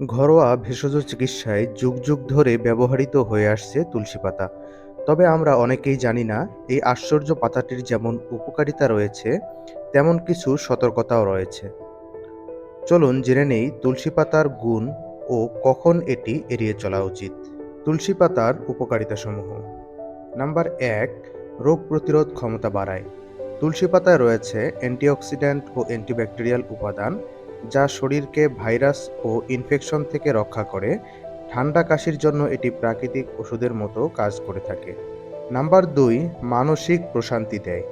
ঘরোয়া ভেষজ চিকিৎসায় যুগ যুগ ধরে ব্যবহৃত হয়ে আসছে তুলসী পাতা। তবে আমরা অনেকেই জানি না, এই আশ্চর্য পাতাটির যেমন উপকারিতা রয়েছে, তেমন কিছু সতর্কতাও রয়েছে। চলুন জেনে নেই তুলসী পাতার গুণ ও কখন এটি এড়িয়ে চলা উচিত। তুলসী পাতার উপকারিতাসমূহ। নাম্বার এক, রোগ প্রতিরোধ ক্ষমতা বাড়ায়। তুলসী পাতায় রয়েছে অ্যান্টিঅক্সিডেন্ট ও অ্যান্টিব্যাকটেরিয়াল উপাদান। যা শরীরকে ভাইরাস ও ইনফেকশন থেকে রক্ষা করে, ঠান্ডা কাশির জন্য এটি প্রাকৃতিক ওষুধের মতো কাজ করে থাকে। নাম্বার দুই, মানসিক প্রশান্তি দেয়।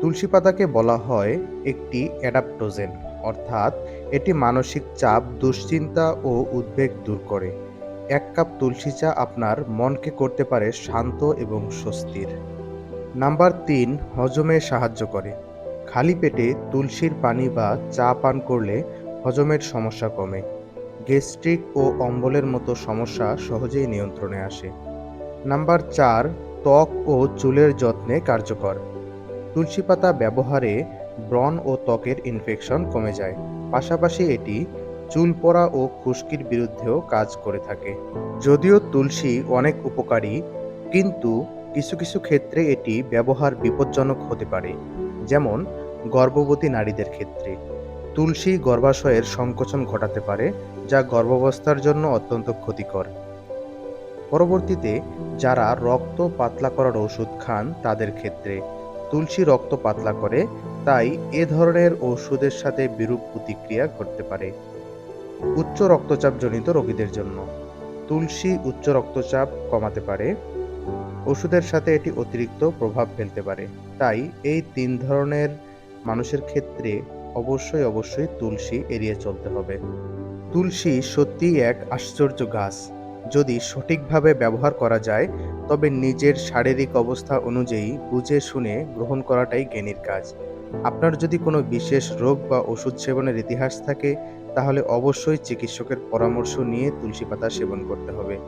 তুলসী পাতাকে বলা হয় একটি অ্যাডাপ্টোজেন, অর্থাৎ এটি মানসিক চাপ, দুশ্চিন্তা ও উদ্বেগ দূর করে। এক কাপ তুলসী চা আপনার মনকে করতে পারে শান্ত এবং স্বস্তির। নাম্বার তিন, হজমে সাহায্য করে। খালি পেটে তুলসীর পানি বা চা পান করলে হজমের সমস্যা কমে। গ্যাস্ট্রিক ও অম্বলের মতো সমস্যা সহজেই নিয়ন্ত্রণে আসে। নাম্বার চার, ত্বক ও চুলের যত্নে কার্যকর। তুলসী পাতা ব্যবহারে ব্রণ ও ত্বকের ইনফেকশন কমে যায়। পাশাপাশি এটি চুল পড়া ও খুশকির বিরুদ্ধেও কাজ করে থাকে। যদিও তুলসী অনেক উপকারী, কিন্তু কিছু কিছু ক্ষেত্রে এটি ব্যবহার বিপজ্জনক হতে পারে। যেমন গর্ভবতী নারীদের ক্ষেত্রে। তুলসী গর্ভাশয়ের সংকোচন ঘটাতে পারে, যা গর্ভাবস্থার জন্য অত্যন্ত ক্ষতিকর। পরবর্তীতে, যারা রক্ত পাতলা করার ওষুধ খান, তাদের ক্ষেত্রে তুলসী রক্ত পাতলা করে, তাই এ ধরনের ওষুধের সাথে বিরূপ প্রতিক্রিয়া ঘটতে পারে। উচ্চ রক্তচাপজনিত রোগীদের জন্য তুলসী উচ্চ রক্তচাপ কমাতে পারে। ওষুধের সাথে এটি অতিরিক্ত প্রভাব ফেলতে পারে। তাই এই তিন ধরনের মানুষের ক্ষেত্রে অবশ্যই অবশ্যই তুলসী এড়িয়ে চলতে হবে। তুলসী সত্যিই এক আশ্চর্য গাছ। যদি সঠিকভাবে ব্যবহার করা যায়, তবে নিজের শারীরিক অবস্থা অনুযায়ী বুঝে শুনে গ্রহণ করাটাই জ্ঞানীর কাজ। আপনার যদি কোনো বিশেষ রোগ বা ওষুধ সেবনের ইতিহাস থাকে, তাহলে অবশ্যই চিকিৎসকের পরামর্শ নিয়ে তুলসী পাতা সেবন করতে হবে।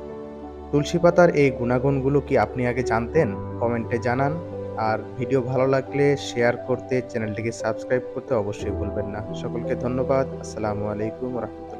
তুলসী পাতার এই গুণাগুণগুলো কি আপনি আগে জানতেন? কমেন্টে জানান। আর ভিডিও ভালো লাগলে শেয়ার করতে চ্যানেলটিকে সাবস্ক্রাইব করতে অবশ্যই ভুলবেন না। সকলকে ধন্যবাদ। আসসালামু আলাইকুম রহমতুল্লাহ।